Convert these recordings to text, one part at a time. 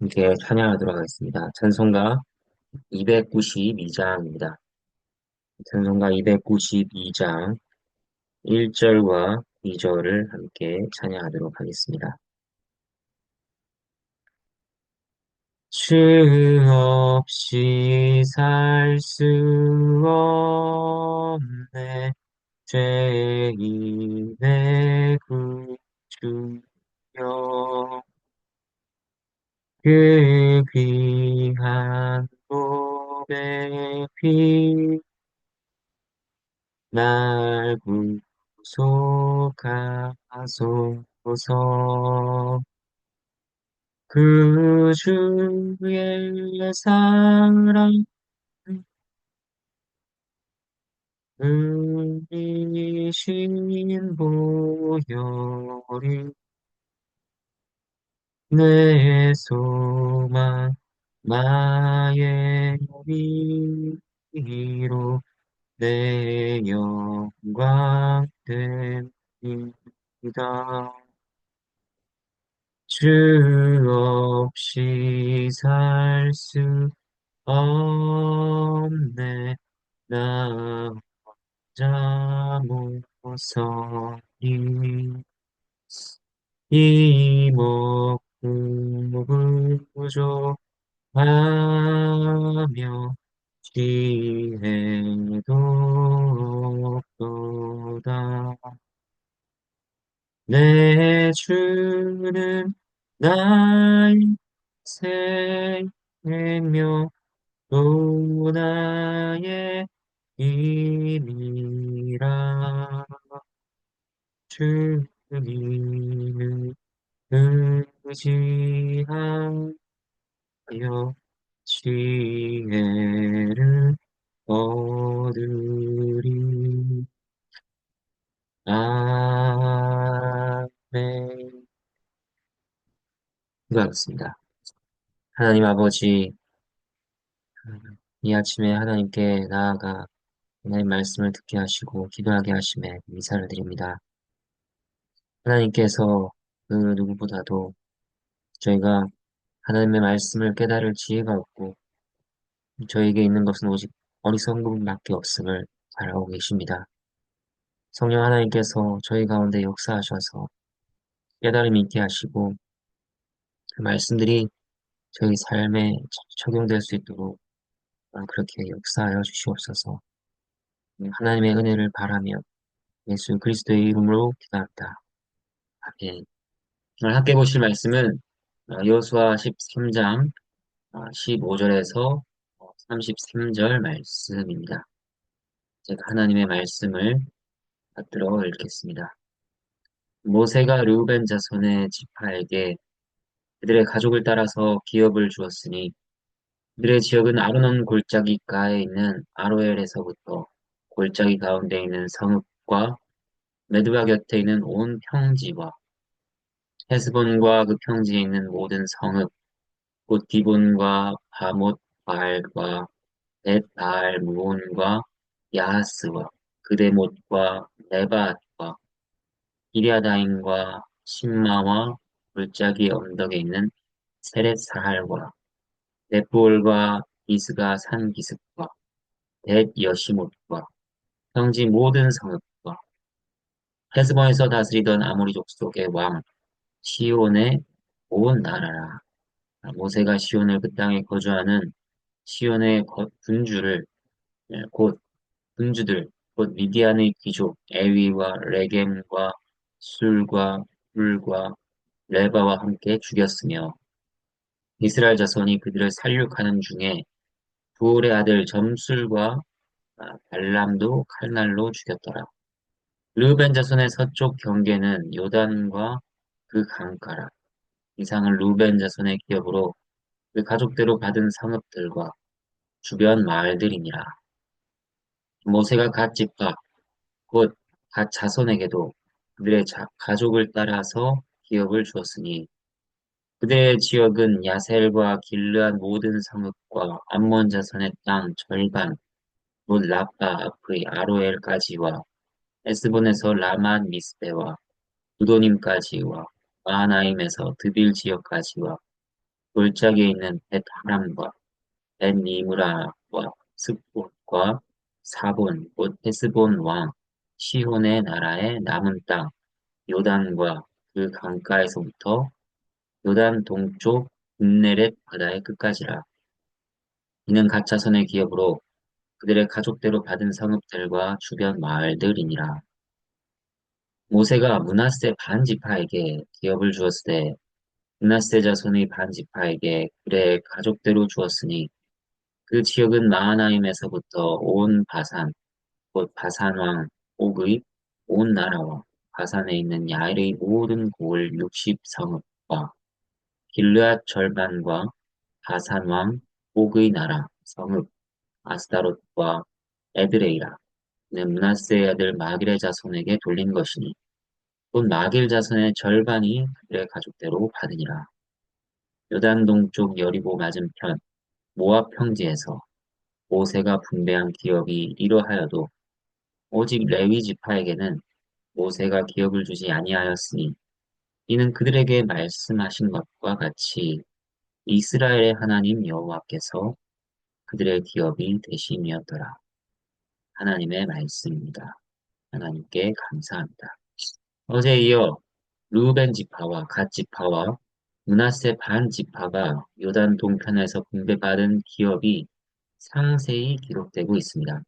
함께 찬양하도록 하겠습니다. 찬송가 292장입니다. 찬송가 292장 1절과 2절을 함께 찬양하도록 하겠습니다. 주 없이 살 수 없네 죄인의 구주여 그 귀한 피날 구속하소서. 그 주의 사랑 은이신 보혈이 내 소망 나의 위로 내 영광 됩니다. 주 없이 살 수 없네 나 혼자 모서리 이목 숨을 부족하며 지혜도 없도다. 내 주는 나의 생명 또 나의 힘이라. 주님을 의지하여 지혜를 얻으리 아멘 기도하겠습니다. 하나님 아버지 이 아침에 하나님께 나아가 하나님 말씀을 듣게 하시고 기도하게 하심에 감사를 드립니다. 하나님께서 그 누구보다도 저희가 하나님의 말씀을 깨달을 지혜가 없고 저에게 있는 것은 오직 어리석음밖에 없음을 잘 알고 계십니다. 성령 하나님께서 저희 가운데 역사하셔서 깨달음이 있게 하시고 그 말씀들이 저희 삶에 적용될 수 있도록 그렇게 역사하여 주시옵소서. 하나님의 은혜를 바라며 예수 그리스도의 이름으로 기도합니다. 아멘. 오늘 함께 보실 말씀은 여호수아 13장 15절에서 33절 말씀입니다. 제가 하나님의 말씀을 받들어 읽겠습니다. 모세가 르우벤 자손의 지파에게 그들의 가족을 따라서 기업을 주었으니 그들의 지역은 아르논 골짜기가에 있는 아로엘에서부터 골짜기 가운데 있는 성읍과 메드바 곁에 있는 온 평지와 헤스본과 그 평지에 있는 모든 성읍, 곧 디본과 바못 바알과 벳 바알 무온과 야하스와 그대못과 네바앗과 이리아다임과 신마와 골짜기 언덕에 있는 세렛사할과 넷부올과 이스가 산 기슭과 벳 여시못과 평지 모든 성읍과 헤스본에서 다스리던 아모리 족속의 왕 시온의 온 나라라. 모세가 시온을 그 땅에 거주하는 시온의 군주를 곧 군주들, 곧 미디안의 귀족 에위와 레겜과 술과 훌과 레바와 함께 죽였으며 이스라엘 자손이 그들을 살육하는 중에 부올의 아들 점술과 아, 발람도 칼날로 죽였더라. 르벤 자손의 서쪽 경계는 요단과 그 강가라. 이상은 루벤 자손의 기업으로 그 가족대로 받은 상업들과 주변 마을들이니라. 모세가 갓 집합, 곧갓 자손에게도 그들의 자, 가족을 따라서 기업을 주었으니 그들의 지역은 야셀과 길르한 모든 성읍과 암몬 자손의 땅 절반, 곧 라빠 앞의 아로엘까지와 에스본에서 라만 미스베와 두도님까지와 마하나임에서 드빌 지역까지와 골짜기에 있는 벳하람과 벳니무라와 슥봇과 사본 곧 헤스본 왕 시혼의 나라의 남은 땅 요단과 그 강가에서부터 요단 동쪽 분네렛 바다의 끝까지라. 이는 각 자손의 기업으로 그들의 가족대로 받은 성읍들과 주변 마을들이니라. 모세가 므낫세 반 지파에게 기업을 때 므낫세 자손의 반 지파에게 그의 가족대로 주었으니 그 지역은 마하나임에서부터 온 바산 곧 바산 왕 옥의 온 나라와 바산에 있는 야일의 모든 고을 60성읍과 길르앗 절반과 바산 왕 옥의 나라 성읍 아스다롯과 에드레이라 는 므낫세의 아들 마길의 자손에게 돌린 것이니 곧 마길 자손의 절반이 그들의 가족대로 받으니라. 요단 동쪽 여리고 맞은편 모압 평지에서 모세가 분배한 기업이 이러하여도 오직 레위 지파에게는 모세가 기업을 주지 아니하였으니 이는 그들에게 말씀하신 것과 같이 이스라엘의 하나님 여호와께서 그들의 기업이 되심이었더라. 하나님의 말씀입니다. 하나님께 감사합니다. 어제 이어 루벤 지파와 갓 지파와 문하세 반 지파가 요단 동편에서 분배받은 기업이 상세히 기록되고 있습니다.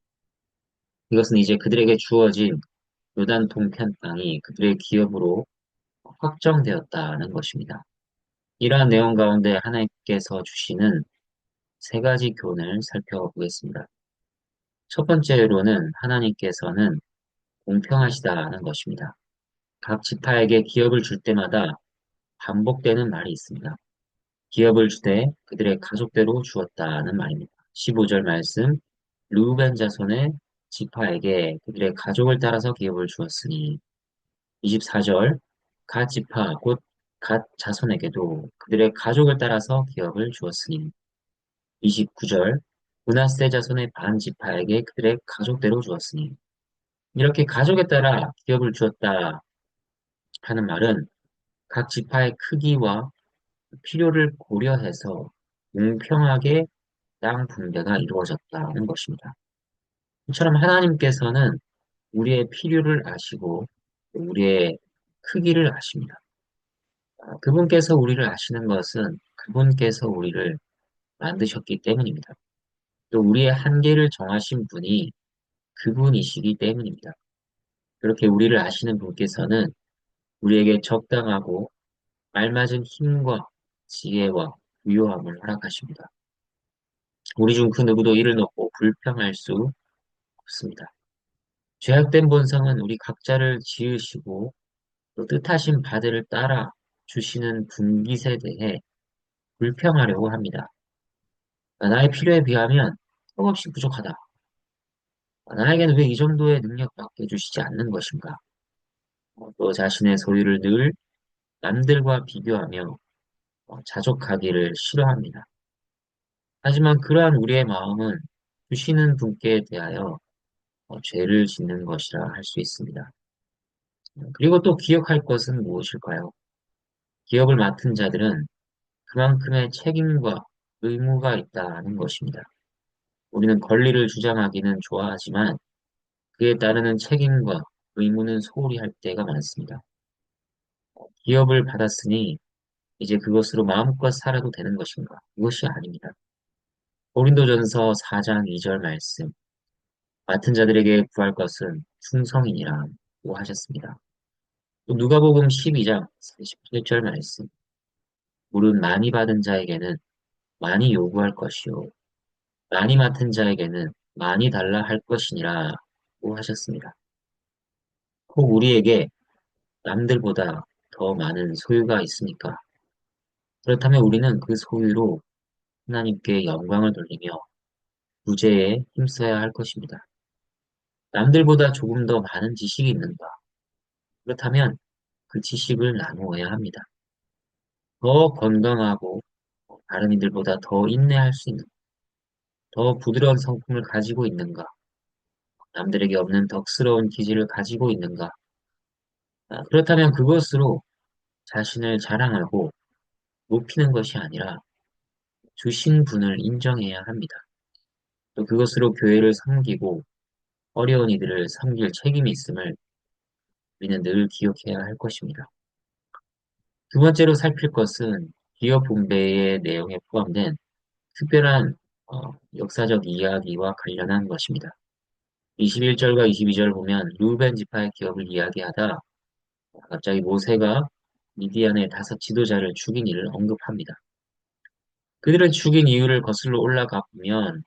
이것은 이제 그들에게 주어진 요단 동편 땅이 그들의 기업으로 확정되었다는 것입니다. 이러한 내용 가운데 하나님께서 주시는 세 가지 교훈을 살펴보겠습니다. 첫 번째로는 하나님께서는 공평하시다는 것입니다. 각 지파에게 기업을 줄 때마다 반복되는 말이 있습니다. 기업을 주되 그들의 가족대로 주었다는 말입니다. 15절 말씀 루벤 자손의 지파에게 그들의 가족을 따라서 기업을 주었으니 24절 갓 지파 곧 갓 자손에게도 그들의 가족을 따라서 기업을 주었으니 29절 문하세 자손의 반 지파에게 그들의 가족대로 주었으니 이렇게 가족에 따라 기업을 주었다 하는 말은 각 지파의 크기와 필요를 고려해서 공평하게 땅 분배가 이루어졌다는 것입니다. 이처럼 하나님께서는 우리의 필요를 아시고 우리의 크기를 아십니다. 아, 그분께서 우리를 아시는 것은 그분께서 우리를 만드셨기 때문입니다. 또 우리의 한계를 정하신 분이 그분이시기 때문입니다. 그렇게 우리를 아시는 분께서는 우리에게 적당하고 알맞은 힘과 지혜와 유효함을 허락하십니다. 우리 중 그 누구도 이를 놓고 불평할 수 없습니다. 죄악된 본성은 우리 각자를 지으시고 또 뜻하신 바들을 따라 주시는 분깃에 대해 불평하려고 합니다. 나의 필요에 비하면 턱없이 부족하다. 나에게는 왜 이 정도의 능력밖에 주시지 않는 것인가? 어, 또 자신의 소유를 늘 남들과 비교하며 어, 자족하기를 싫어합니다. 하지만 그러한 우리의 마음은 주시는 분께 대하여 어, 죄를 짓는 것이라 할 수 있습니다. 그리고 또 기억할 것은 무엇일까요? 기업을 맡은 자들은 그만큼의 책임과 의무가 있다는 것입니다. 우리는 권리를 주장하기는 좋아하지만 그에 따르는 책임과 의무는 소홀히 할 때가 많습니다. 기업을 받았으니 이제 그것으로 마음껏 살아도 되는 것인가? 이것이 아닙니다. 고린도전서 4장 2절 말씀. 맡은 자들에게 구할 것은 충성이니라고 하셨습니다. 또 누가복음 12장 47절 말씀. 물은 많이 받은 자에게는 많이 요구할 것이요. 많이 맡은 자에게는 많이 달라 할 것이니라고 하셨습니다. 혹 우리에게 남들보다 더 많은 소유가 있습니까? 그렇다면 우리는 그 소유로 하나님께 영광을 돌리며 구제에 힘써야 할 것입니다. 남들보다 조금 더 많은 지식이 있는가? 그렇다면 그 지식을 나누어야 합니다. 더 건강하고 다른 이들보다 더 인내할 수 있는, 더 부드러운 성품을 가지고 있는가? 남들에게 없는 덕스러운 기질을 가지고 있는가? 아, 그렇다면 그것으로 자신을 자랑하고 높이는 것이 아니라 주신 분을 인정해야 합니다. 또 그것으로 교회를 섬기고 어려운 이들을 섬길 책임이 있음을 우리는 늘 기억해야 할 것입니다. 두 번째로 살필 것은 기업 분배의 내용에 포함된 특별한 어, 역사적 이야기와 관련한 것입니다. 21절과 22절 보면 루벤 지파의 기업을 이야기하다 갑자기 모세가 미디안의 다섯 지도자를 죽인 일을 언급합니다. 그들을 죽인 이유를 거슬러 올라가 보면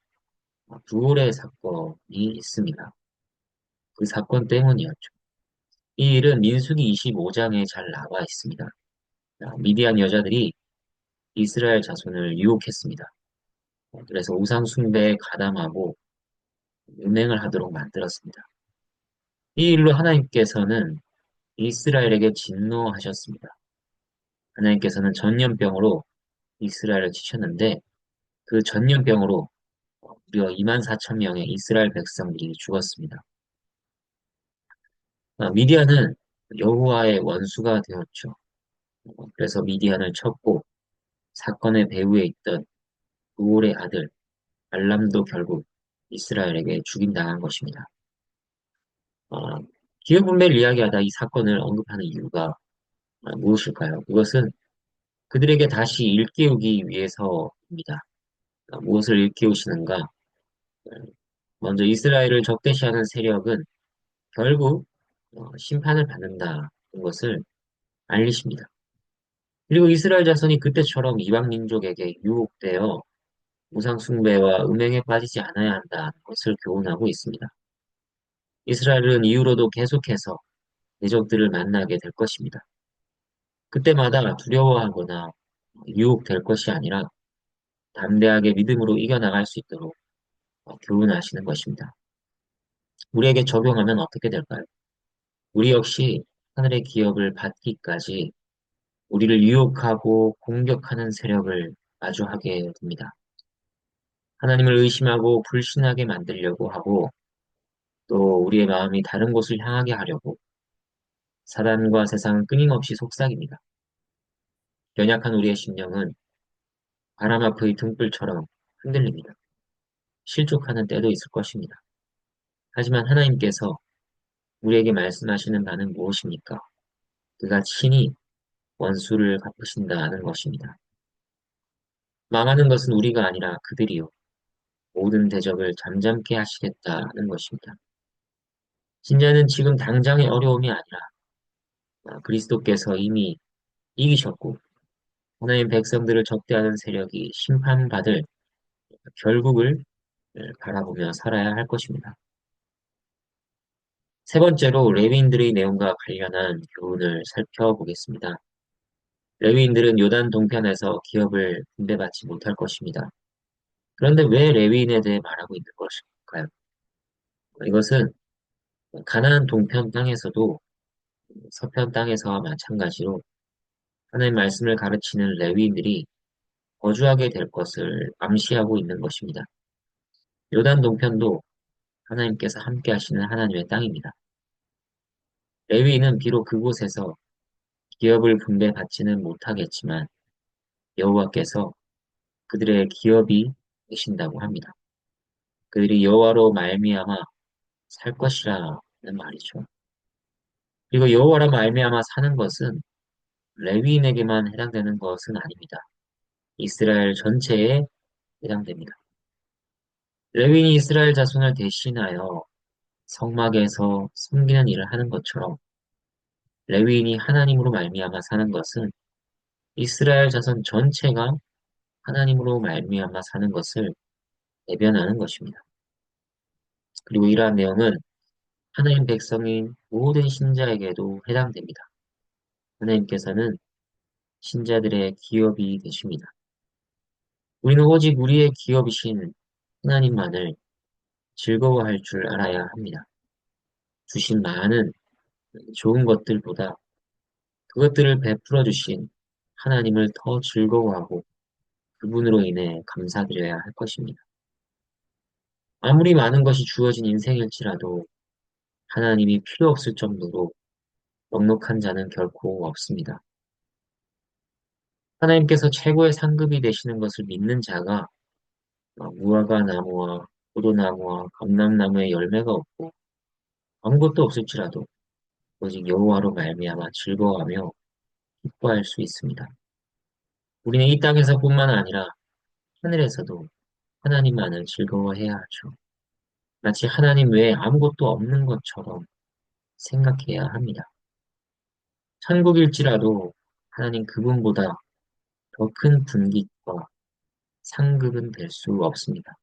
부올의 사건이 있습니다. 그 사건 때문이었죠. 이 일은 민수기 25장에 잘 나와 있습니다. 미디안 여자들이 이스라엘 자손을 유혹했습니다. 그래서 우상 숭배에 가담하고 은행을 하도록 만들었습니다. 이 일로 하나님께서는 이스라엘에게 진노하셨습니다. 하나님께서는 전염병으로 이스라엘을 치셨는데 그 전염병으로 무려 2만 4천 명의 이스라엘 백성들이 죽었습니다. 아, 미디안은 여호와의 원수가 되었죠. 그래서 미디안을 쳤고 사건의 배후에 있던 우올의 아들 알람도 결국 이스라엘에게 죽임당한 것입니다. 어, 기업분배를 이야기하다 이 사건을 언급하는 이유가 아, 무엇일까요? 그것은 그들에게 다시 일깨우기 위해서입니다. 아, 무엇을 일깨우시는가? 먼저 이스라엘을 적대시하는 세력은 결국 어, 심판을 받는다는 것을 알리십니다. 그리고 이스라엘 자손이 그때처럼 이방 민족에게 유혹되어 우상 숭배와 음행에 빠지지 않아야 한다는 것을 교훈하고 있습니다. 이스라엘은 이후로도 계속해서 대적들을 만나게 될 것입니다. 그때마다 두려워하거나 유혹될 것이 아니라 담대하게 믿음으로 이겨나갈 수 있도록 교훈하시는 것입니다. 우리에게 적용하면 어떻게 될까요? 우리 역시 하늘의 기업을 받기까지 우리를 유혹하고 공격하는 세력을 마주하게 됩니다. 하나님을 의심하고 불신하게 만들려고 하고 또 우리의 마음이 다른 곳을 향하게 하려고 사단과 세상은 끊임없이 속삭입니다. 연약한 우리의 심령은 바람 앞의 등불처럼 흔들립니다. 실족하는 때도 있을 것입니다. 하지만 하나님께서 우리에게 말씀하시는 바는 무엇입니까? 그가 친히 원수를 갚으신다는 것입니다. 망하는 것은 우리가 아니라 그들이요. 모든 대적을 잠잠케 하시겠다는 것입니다. 신자는 지금 당장의 어려움이 아니라 아, 그리스도께서 이미 이기셨고 하나님 백성들을 적대하는 세력이 심판받을 결국을 바라보며 살아야 할 것입니다. 세 번째로 레위인들의 내용과 관련한 교훈을 살펴보겠습니다. 레위인들은 요단 동편에서 기업을 분배받지 못할 것입니다. 그런데 왜 레위인에 대해 말하고 있는 것일까요? 이것은 가나안 동편 땅에서도 서편 땅에서와 마찬가지로 하나님 말씀을 가르치는 레위인들이 거주하게 될 것을 암시하고 있는 것입니다. 요단 동편도 하나님께서 함께 하시는 하나님의 땅입니다. 레위인은 비록 그곳에서 기업을 분배받지는 못하겠지만 여호와께서 그들의 기업이 되신다고 합니다. 그들이 여호와로 말미암아 살 것이라는 말이죠. 그리고 여호와로 말미암아 사는 것은 레위인에게만 해당되는 것은 아닙니다. 이스라엘 전체에 해당됩니다. 레위인이 이스라엘 자손을 대신하여 성막에서 섬기는 일을 하는 것처럼 레위인이 하나님으로 말미암아 사는 것은 이스라엘 자손 전체가 하나님으로 말미암아 사는 것을 대변하는 것입니다. 그리고 이러한 내용은 하나님 백성인 모든 신자에게도 해당됩니다. 하나님께서는 신자들의 기업이 되십니다. 우리는 오직 우리의 기업이신 하나님만을 즐거워할 줄 알아야 합니다. 주신 많은 좋은 것들보다 그것들을 베풀어 주신 하나님을 더 즐거워하고 그분으로 인해 감사드려야 할 것입니다. 아무리 많은 것이 주어진 인생일지라도 하나님이 필요 없을 정도로 넉넉한 자는 결코 없습니다. 하나님께서 최고의 상급이 되시는 것을 믿는 자가 무화과 나무와 포도나무와 감람나무의 열매가 없고 아무것도 없을지라도 오직 여호와로 말미암아 즐거워하며 기뻐할 수 있습니다. 우리는 이 땅에서뿐만 아니라 하늘에서도 하나님만을 즐거워해야 하죠. 마치 하나님 외에 아무것도 없는 것처럼 생각해야 합니다. 천국일지라도 하나님 그분보다 더 큰 분깃과 상급은 될 수 없습니다.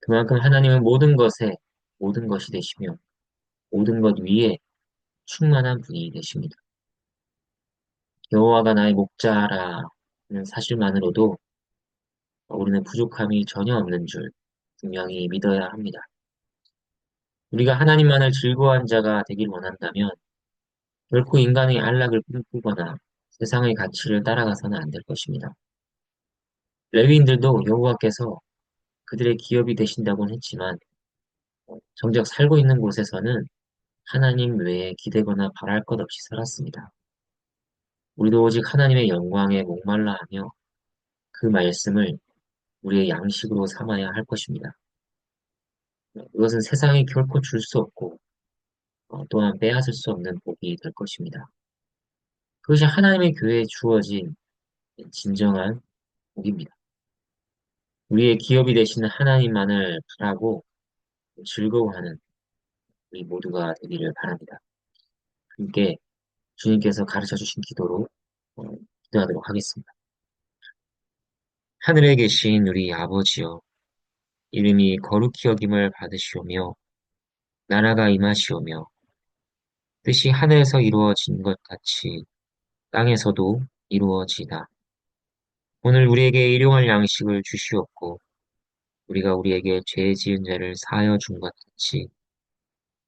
그만큼 하나님은 모든 것에 모든 것이 되시며 모든 것 위에 충만한 분이 되십니다. 여호와가 나의 목자라는 사실만으로도 우리는 부족함이 전혀 없는 줄 분명히 믿어야 합니다. 우리가 하나님만을 즐거워한 자가 되길 원한다면 결코 인간의 안락을 꿈꾸거나 세상의 가치를 따라가서는 안 될 것입니다. 레위인들도 여호와께서 그들의 기업이 되신다고는 했지만 정작 살고 있는 곳에서는 하나님 외에 기대거나 바랄 것 없이 살았습니다. 우리도 오직 하나님의 영광에 목말라 하며 그 말씀을 우리의 양식으로 삼아야 할 것입니다. 이것은 세상이 결코 줄 수 없고 어, 또한 빼앗을 수 없는 복이 될 것입니다. 그것이 하나님의 교회에 주어진 진정한 복입니다. 우리의 기업이 되시는 하나님만을 바라고 즐거워하는 우리 모두가 되기를 바랍니다. 함께 주님께서 가르쳐 주신 기도로 어, 기도하도록 하겠습니다. 하늘에 계신 우리 아버지여, 이름이 거룩히 여김을 받으시오며, 나라가 임하시오며, 뜻이 하늘에서 이루어진 것 같이 땅에서도 이루어지다. 오늘 우리에게 일용할 양식을 주시옵고, 우리가 우리에게 죄 지은 자를 사하여 준 것 같이